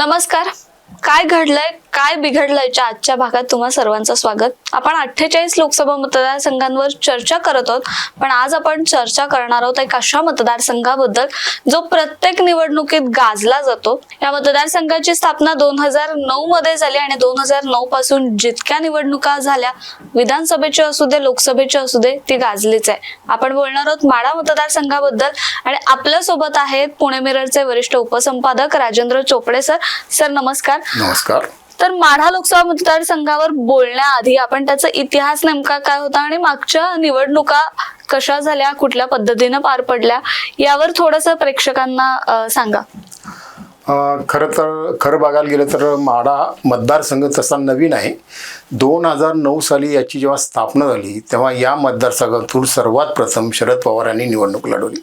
नमस्कार. काय घडलंय? काय बिघडलंयच्या आजच्या भागात तुम्हा सर्वांचं स्वागत. आपण अठ्ठेचाळीस लोकसभा मतदारसंघांवर चर्चा करत आहोत. पण आज आपण चर्चा करणार आहोत एक अशा मतदारसंघाबद्दल जो प्रत्येक निवडणुकीत गाजला जातो. या मतदारसंघाची स्थापना दोन हजार नऊ मध्ये झाली आणि दोन हजार नऊ पासून जितक्या निवडणुका झाल्या विधानसभेची असू दे लोकसभेची असू दे ती गाजलीच आहे. आपण बोलणार आहोत माडा मतदारसंघाबद्दल आणि आपल्यासोबत आहेत पुणे मिररचे वरिष्ठ उपसंपादक राजेंद्र चोपडे सर. सर नमस्कार. नमस्कार. तर माढा लोकसभा मतदारसंघावर बोलण्याआधी आपण त्याचा इतिहास नेमका काय होता आणि मागच्या निवडणुका कशा झाल्या कुठल्या पद्धतीनं पार पडल्या यावर थोडस प्रेक्षकांना सांगा. खरं तर खरं बघायला गेलं तर माडा मतदारसंघ तसा नवीन आहे. दोन हजार नऊ साली याची जेव्हा स्थापना झाली तेव्हा या मतदारसंघातून सर्वात प्रथम शरद पवार यांनी निवडणूक लढवली.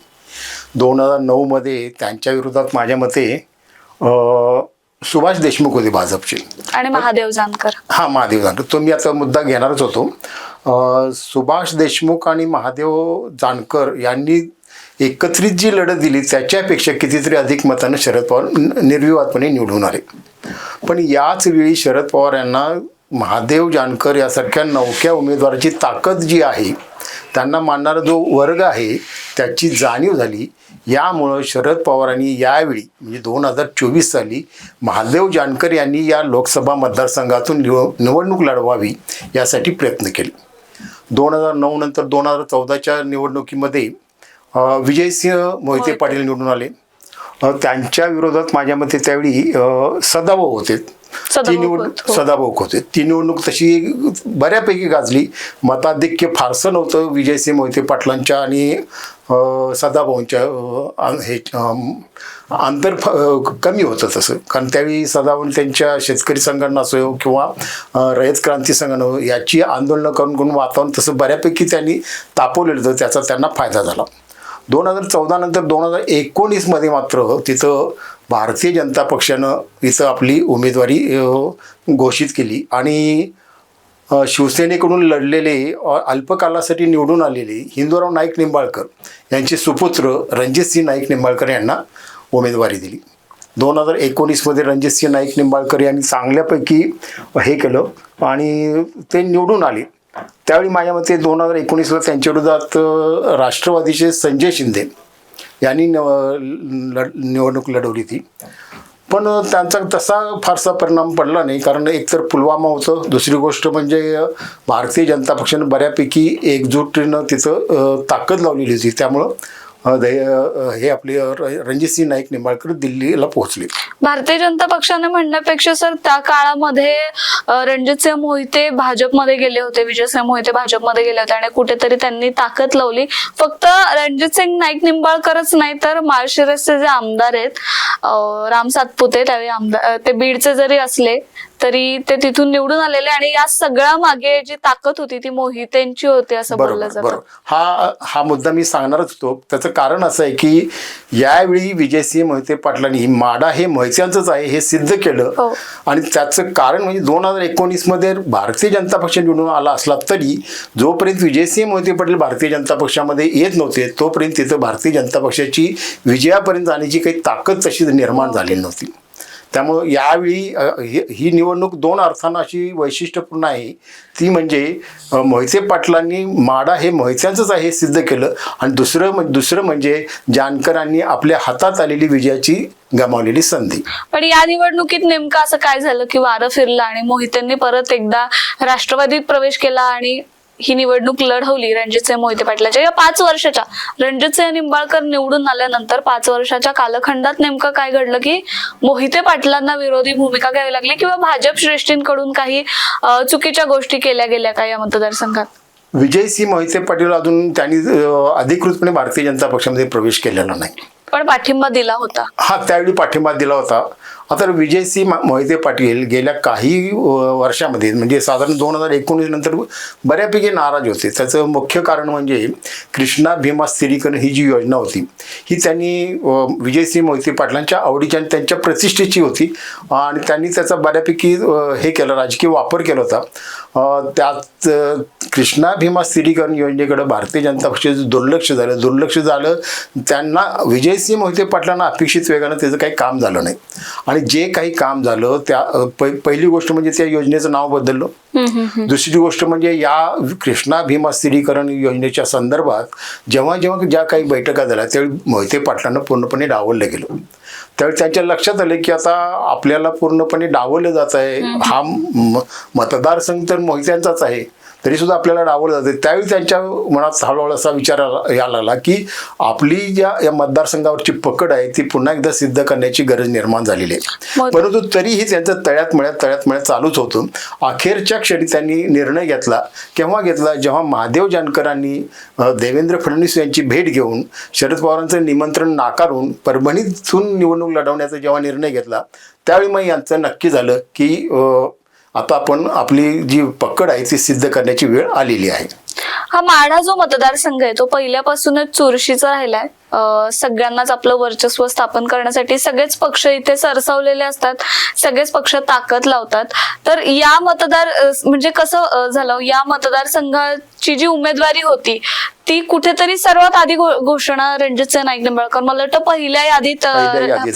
दोन हजार नऊमध्ये त्यांच्या विरोधात माझ्या मते सुभाष देशमुख होते भाजपचे. आणि महादेव जानकर. हा महादेव जानकर. तो मी आता मुद्दा घेणारच होतो. सुभाष देशमुख आणि महादेव जानकर यांनी एकत्रित जी लढत दिली त्याच्यापेक्षा कितीतरी अधिक मतानं शरद पवार निर्विवादपणे निवडून आले. पण याच वेळी शरद पवार यांना महादेव जानकर यासारख्या नवख्या उमेदवाराची ताकद जी आहे त्यांना मानणारा जो वर्ग आहे त्याची जाणीव झाली यामुळं शरद पवारांनी यावेळी म्हणजे दोन हजार चोवीस साली महादेव जानकर यांनी या लोकसभा मतदारसंघातून निव निवडणूक लढवावी यासाठी प्रयत्न केले. दोन हजार नऊ नंतर दोन हजार चौदाच्या निवडणुकीमध्ये विजयसिंह मोहिते पाटील निवडून आले. त्यांच्या विरोधात माझ्या मते त्यावेळी सदाभाऊ होते. ती सदाभाऊ निवड होत, हो. सदाभाऊ होते. ती निवडणूक तशी बऱ्यापैकी गाजली. मताधिक्य फारसं नव्हतं. विजयसिंह मोहिते पाटलांच्या आणि सदाभाऊंच्या हे अंतर कमी होतं तसं. कारण त्यावेळी सदाभाऊ त्यांच्या शेतकरी संघटना असो किंवा रयत क्रांती संघटना याची आंदोलनं करून करून वातावरण तसं बऱ्यापैकी त्यांनी तापवलेलं होतं. त्याचा त्यांना फायदा झाला. दोन हजार चौदा नंतर दोन हजार एकोणीसमध्ये मात्र तिथं भारतीय जनता पक्षानं इथं आपली उमेदवारी घोषित केली. आणि शिवसेनेकडून लढलेले अल्पकालासाठी निवडून आलेले हिंदूराव नाईक निंबाळकर यांचे सुपुत्र रणजितसिंह नाईक निंबाळकर यांना उमेदवारी दिली. दोन हजार एकोणीसमध्ये रणजितसिंह नाईक निंबाळकर यांनी चांगल्यापैकी हे केलं आणि ते निवडून आले. त्यावेळी माझ्या मते दोन हजार एकोणीसला त्यांच्या विरोधात राष्ट्रवादीचे संजय शिंदे यांनी नव- लढ निवडणूक लढवली ती पण त्यांचा तसा फारसा परिणाम पडला नाही. कारण एकतर पुलवामा होतं. दुसरी गोष्ट म्हणजे भारतीय जनता पक्षानं बऱ्यापैकी एकजुटीनं तिथं ताकद लावलेली होती. त्यामुळं हे आपले रणजित र- नाईक निंबाळकर दिल्लीला पोहोचले. भारतीय जनता पक्षाने म्हणण्यापेक्षा सर त्या काळामध्ये रणजित रणजितसिंह मोहिते भाजपमध्ये गेले होते विजयसिंह मोहिते भाजपमध्ये गेले होते आणि कुठेतरी त्यांनी ताकद लावली. फक्त रणजित सिंग नाईक निंबाळकरच नाही तर माळशिरसचे जे आमदार आहेत राम सातपुते त्यावेळी आमदार ते बीडचे जरी असले तरी ते तिथून निवडून आलेले आणि या सगळ्या मागे जी ताकद होती ती मोहितेंची होती असं बोललं बरोबर जातं. हा हा मुद्दा मी सांगणारच होतो. त्याचं कारण असं आहे की यावेळी विजयसिंह मोहिते पाटलांनी माडा हे मोहित्यांचंच आहे हे सिद्ध केलं. हो. आणि त्याचं कारण म्हणजे दोन हजार एकोणीसमध्ये भारतीय जनता पक्ष निवडून आला असला तरी जोपर्यंत विजयसिंह मोहिते पाटील भारतीय जनता पक्षामध्ये येत नव्हते तोपर्यंत तिथं भारतीय जनता पक्षाची विजयापर्यंत जाण्याची काही ताकद तशी निर्माण झालेली नव्हती. त्यामुळं यावेळी ही ही निवडणूक दोन अर्थानं अशी वैशिष्ट्यपूर्ण आहे. ती म्हणजे मोहिते पाटलांनी माडा हे मोहित्यांचंच आहे हे सिद्ध केलं आणि दुसरं म्हण- दुसरं म्हणजे जानकरांनी आपल्या हातात आलेली विजयाची गमावलेली संधी. पण या निवडणुकीत नेमकं असं काय झालं? की वारं फिरलं आणि मोहित्यांनी परत एकदा राष्ट्रवादीत प्रवेश केला आणि ही निवडणूक लढवली रणजितसिंह मोहिते पाटलाच्या. या पाच वर्षाच्या रणजितसिंह निंबाळकर निवडून आल्यानंतर पाच वर्षाच्या कालखंडात नेमकं काय घडलं की मोहिते पाटलांना विरोधी भूमिका घ्यावी लागली किंवा भाजप श्रेष्ठींकडून काही चुकीच्या गोष्टी केल्या गेल्या का या मतदारसंघात? विजयसिंह मोहिते पाटील अजून त्यांनी अधिकृतपणे भारतीय जनता पक्षामध्ये प्रवेश केलेला नाही. पण पाठिंबा दिला होता. हा त्यावेळी पाठिंबा दिला होता. आता विजयसिंह मा- मोहिते पाटील गेल्या काही वर्षामध्ये म्हणजे साधारण दोन हजार एकोणीस नंतर बऱ्यापैकी नाराज होते. त्याचं मुख्य कारण म्हणजे कृष्णा भीमा स्थिरीकरण ही जी योजना होती ही त्यांनी विजयसिंह मोहिते पाटलांच्या आवडीच्या आणि त्यांच्या प्रतिष्ठेची होती. आणि त्यांनी त्याचा बऱ्यापैकी हे केलं राजकीय वापर केला होता. त्यात कृष्णा भीमा स्थिरीकरण योजनेकडे भारतीय जनता पक्षाचं दुर्लक्ष झालं. दुर्लक्ष झालं त्यांना विजयसिंह मोहिते पाटलांना अपेक्षित वेगानं त्याचं काही काम झालं नाही. आणि जे काही काम झालं त्या पहिली गोष्ट म्हणजे त्या योजनेचं नाव बदललं. दुसरी गोष्ट म्हणजे या कृष्णा भीमा स्थिरीकरण योजनेच्या संदर्भात जेव्हा जेव्हा ज्या काही बैठका झाल्या त्यावेळी मोहिते पाटलांना पूर्णपणे डावललं गेलं. त्यावेळी त्यांच्या लक्षात आलं की आता आपल्याला पूर्णपणे डावललं जात आहे. हा मतदारसंघ तर मोहित्यांचाच आहे. तरी सुद्धा आपल्याला डावलं जाते. त्यावेळी त्यांच्या मनात हळूहळू असा विचार यायला लागला की आपली ज्या या मतदारसंघावरची पकड आहे ती पुन्हा एकदा सिद्ध करण्याची गरज निर्माण झालेली आहे. परंतु तरीही त्यांचं तळ्यात मळ्यात तळ्यात मळ्यात चालूच होतं. अखेरच्या क्षणी त्यांनी निर्णय घेतला. केव्हा घेतला? जेव्हा महादेव जानकरांनी देवेंद्र फडणवीस यांची भेट घेऊन शरद पवारांचं निमंत्रण नाकारून परभणीतून निवडणूक लढवण्याचा जेव्हा निर्णय घेतला त्यावेळी मग यांचं नक्की झालं की आता आपण आपली जी पकड आहे ती सिद्ध करण्याची वेळ आलेली आहे. हा माढा जो मतदारसंघ आहे तो पहिल्यापासूनच चुरशीचा राहिलाय. सगळ्यांनाच आपलं वर्चस्व स्थापन करण्यासाठी सगळेच पक्ष इथे सरसावलेले असतात सगळेच पक्ष ताकद लावतात. तर या मतदार म्हणजे कसं झालं? या मतदारसंघाची जी उमेदवारी होती ती कुठेतरी सर्वात आधी घोषणा रणजित नाईक निंबाळकर. मला वाटतं पहिल्या यादीत.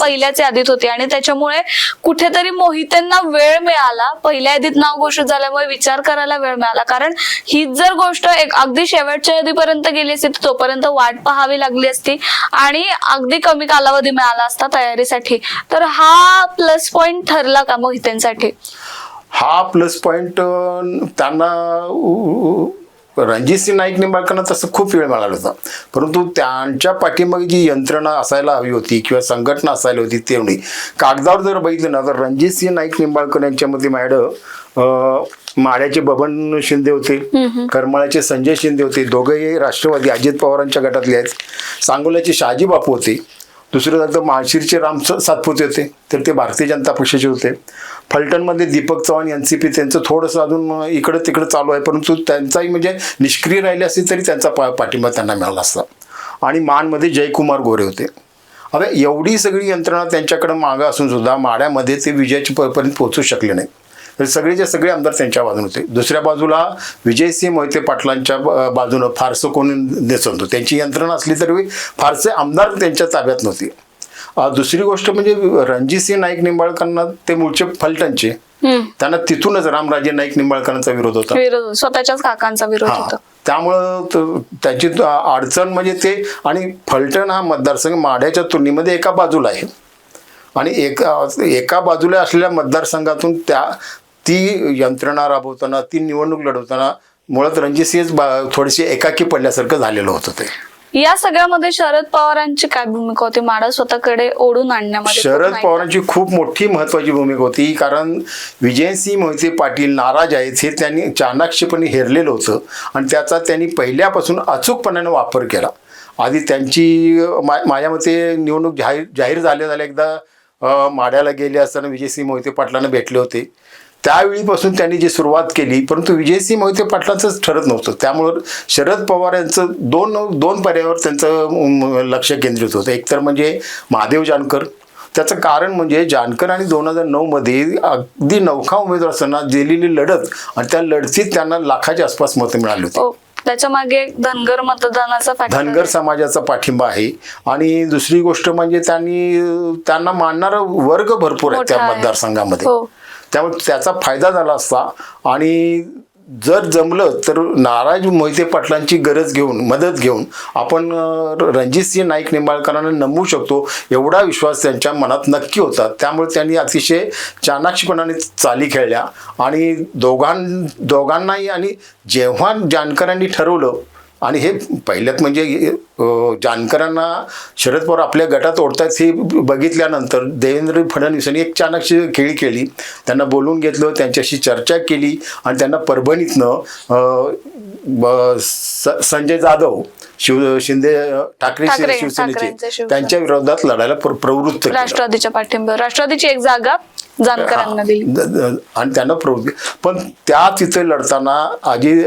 पहिल्याच यादीत होती. आणि त्याच्यामुळे कुठेतरी मोहितेंना वेळ मिळाला. पहिल्या यादीत नाव घोषित झाल्यामुळे विचार करायला वेळ मिळाला. कारण ही जर गोष्ट एक अगदी शेवटच्या यादीपर्यंत गेली असती तर तोपर्यंत वाट पाहावी लागली असती. आणि अगदी कमी कालावधी मिळाला असता तयारीसाठी. तर हा प्लस पॉइंट ठरला का मोहितेंसाठी? हा प्लस पॉईंट त्यांना रणजितसिंह नाईक निंबाळकरांना तसं खूप वेळ मिळाला होता. परंतु त्यांच्या पाठीमागे जी यंत्रणा असायला हवी होती किंवा संघटना असायला होती तेवढी कागदावर जर बघितलं ना तर रणजितसिंह नाईक निंबाळकर यांच्यामध्ये मॅडम अं, माड्याचे बबन शिंदे होते करमाळ्याचे संजय शिंदे होते दोघेही राष्ट्रवादी अजित पवारांच्या गटातले आहेत. सांगोल्याचे शहाजी बापू होते. दुसरं झालं तर माळशिरचे राम सातपुते होते. तर ते भारतीय जनता पक्षाचे होते. फलटणमध्ये Deepak Chavan N C P त्यांचं थोडंसं अजून इकडं तिकडं चालू आहे. परंतु त्यांचाही म्हणजे निष्क्रिय राहिले असतील तरी त्यांचा पा पाठिंबा त्यांना मिळाला असता. आणि मानमध्ये जयकुमार गोरे होते. अरे एवढी सगळी यंत्रणा त्यांच्याकडे मागं असून सुद्धा माड्यामध्ये ते विजयाच्या प- पर्यंत पोहोचू शकले नाही तर सगळेचे सगळे आमदार त्यांच्या बाजूने होते. दुसऱ्या बाजूला विजयसिंह मोहिते पाटलांच्या बाजूनं फारसं कोणी नसतो त्यांची यंत्रणा असली तरी फारसे आमदार त्यांच्या ताब्यात नव्हते. दुसरी गोष्ट म्हणजे रणजितसिंह नाईक निंबाळकरांना ते मूळचे फलटणचे. त्यांना तिथूनच रामराजे नाईक निंबाळकरांचा विरोध होता. स्वतःच्याच काकांचा विरोध होता. त्यामुळं त्याची अडचण म्हणजे ते आणि फलटण हा मतदारसंघ माढ्याच्या तुलनेमध्ये एका बाजूला आहे. आणि एका एका बाजूला असलेल्या मतदारसंघातून त्या ती यंत्रणा राबवताना ती निवडणूक लढवताना मुळात रणजितसिंह बा- थोडीशी एकाकी पडल्यासारखं झालेलं होतं ते. या सगळ्यामध्ये शरद पवारांची काय भूमिका होती? माडा स्वतःकडे ओढून आणण्यामध्ये शरद? पवारांची खूप मोठी महत्वाची भूमिका होती कारण विजयसिंह मोहिते पाटील नाराज आहेत हे त्यांनी चाणाक्षपणे हेरलेलं होतं आणि त्याचा त्यांनी पहिल्यापासून अचूकपणाने वापर केला. आधी त्यांची मा माझ्या मते निवडणूक जाहीर जाहीर झाल्या झाल्या. एकदा माड्याला गेले असताना विजयसिंह मोहिते पाटलांना भेटले होते. त्यावेळीपासून त्यांनी जी सुरुवात केली परंतु विजयसिंह मोहिते पाटलांचंच ठरत नव्हतं. त्यामुळं शरद पवार यांचं दोन दोन पर्यायावर त्यांचं लक्ष केंद्रित होतं. एकतर म्हणजे महादेव जानकर. त्याचं कारण म्हणजे जानकर आणि दोन हजार नऊमध्ये अगदी नौखा उमेदवार असताना दिलेली लढत आणि त्या लढतीत त्यांना लाखाच्या आसपास मतं मिळाली होती. हो त्याच्यामागे धनगर मतदानाचा धनगर. समाजाचा पाठिंबा आहे. आणि दुसरी गोष्ट म्हणजे त्यांनी त्यांना मानणारा वर्ग भरपूर आहे त्या. मतदारसंघामध्ये. हो. त्यामुळे त्याचा फायदा झाला असता. आणि जर जमलं तर नाराज मोहिते पाटलांची गरज घेऊन मदत घेऊन आपण रणजितसिंह नाईक निंबाळकरांना नमवू शकतो. एवढा विश्वास त्यांच्या मनात नक्की होता. त्यामुळे त्यांनी अतिशय चाणाक्षपणाने चाली खेळल्या. आणि दोघां दोघांनाही आणि जेव्हा जानकरांनी ठरवलं आणि हे पहिल्यात म्हणजे जानकरांना शरद पवार आपल्या गटात ओढतात हे बघितल्यानंतर देवेंद्र फडणवीसांनी एक चाणक्य खेळी केली. त्यांना बोलून घेतलं त्यांच्याशी चर्चा केली आणि त्यांना परभणीतनं स- संजय जाधव शिव शिंदे ठाकरे शिवसेनेचे शिवसेना. त्यांच्या विरोधात लढायला प्र- प्रवृत्त केलं. राष्ट्रवादीच्या पाठिंब्यावर राष्ट्रवादीची एक जागा जानकरांना दिली. द- द- आणि त्यांना प्रवृत्ती पण त्या तिथे लढताना अजित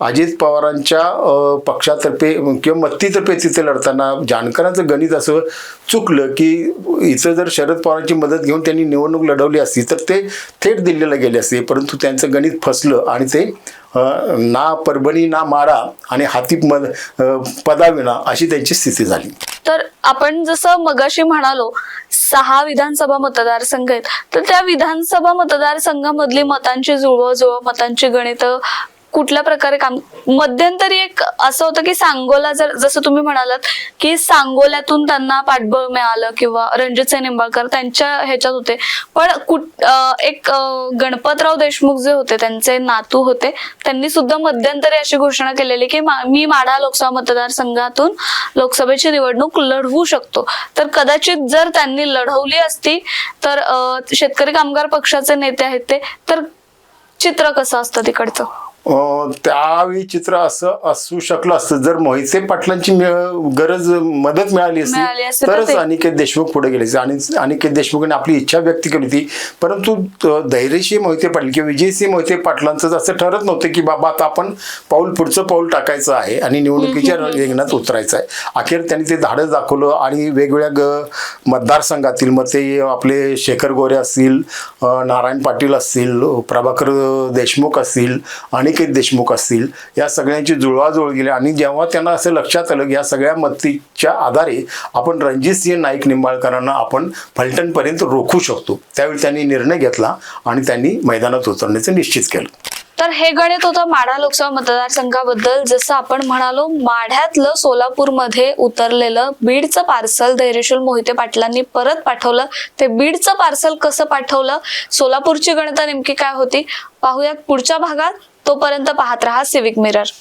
अजित पवारांच्या अ, पक्षातर्फे किंवा मत्तीतर्फे तिथे लढताना जानकरांचं गणित असं चुकलं की इथं जर शरद पवारांची मदत घेऊन त्यांनी निवडणूक लढवली असती तर ते थेट दिल्लीला गेले असते परंतु त्यांचं गणित फसलं आणि ते ना परभणी ना माडा आणि हाती मद पदाविना अशी त्यांची स्थिती झाली. तर आपण जसं मगाशी म्हणालो सहा विधानसभा मतदारसंघ आहेत. तर त्या विधानसभा मतदारसंघामधली मतांची जुळवजुळव मतांची गणित कुठल्या प्रकारे काम मध्यंतरी एक असं होतं की सांगोला जर जसं तुम्ही म्हणालात की सांगोल्यातून त्यांना पाठबळ मिळालं किंवा रणजित निंबाळकर त्यांच्या ह्याच्यात होते. पण कुठ एक गणपतराव देशमुख जे होते त्यांचे नातू होते त्यांनी सुद्धा मध्यंतरी अशी घोषणा केलेली की मी माढा लोकसभा मतदारसंघातून लोकसभेची निवडणूक लढवू शकतो. तर कदाचित जर त्यांनी लढवली असती तर शेतकरी कामगार पक्षाचे नेते आहेत ते तर चित्र कसं असतं तिकडचं? त्यावेळी चित्र असं असू शकलं असतं. जर मोहिते पाटलांची गरज मदत मिळाली असती असती तर तरच अनिकेत देशमुख पुढे गेले असते. आणि अनिकेत देशमुखांनी आपली इच्छा व्यक्त केली होती. परंतु धैर्यसिंह मोहिते पाटील किंवा विजयसिंह मोहिते पाटलांचं असं ठरत नव्हतं की बाबा आता आपण पाऊल पुढचं पाऊल टाकायचं आहे आणि निवडणुकीच्या रिंगणात उतरायचं आहे. अखेर त्यांनी ते धाडस दाखवलं आणि वेगवेगळ्या ग मतदारसंघातील मग ते आपले शेखर गोरे असतील नारायण पाटील असतील प्रभाकर देशमुख असतील अनिकेत देशमुख असतील या सगळ्यांची जुळवाजुळव गेली आणि जेव्हा त्यांना असं लक्षात आलं की या सगळ्या मतीच्या आधारे आपण रणजितसिंह नाईक निंबाळकरांना आपण फलटणपर्यंत रोखू शकतो त्यावेळी त्यांनी निर्णय घेतला आणि त्यांनी मैदानात उतरण्याचं निश्चित केलं. तर हे गणित होतं माढा लोकसभा मतदारसंघाबद्दल. जसं आपण म्हणालो माढ्यातलं सोलापूरमध्ये उतरलेलं बीडचं पार्सल धैर्यशील मोहिते पाटलांनी परत पाठवलं. ते बीडचं पार्सल कसं पाठवलं? सोलापूरची गणित नेमकी काय होती? पाहूयात पुढच्या भागात. तोपर्यंत पाहत रहा सिविक मिरर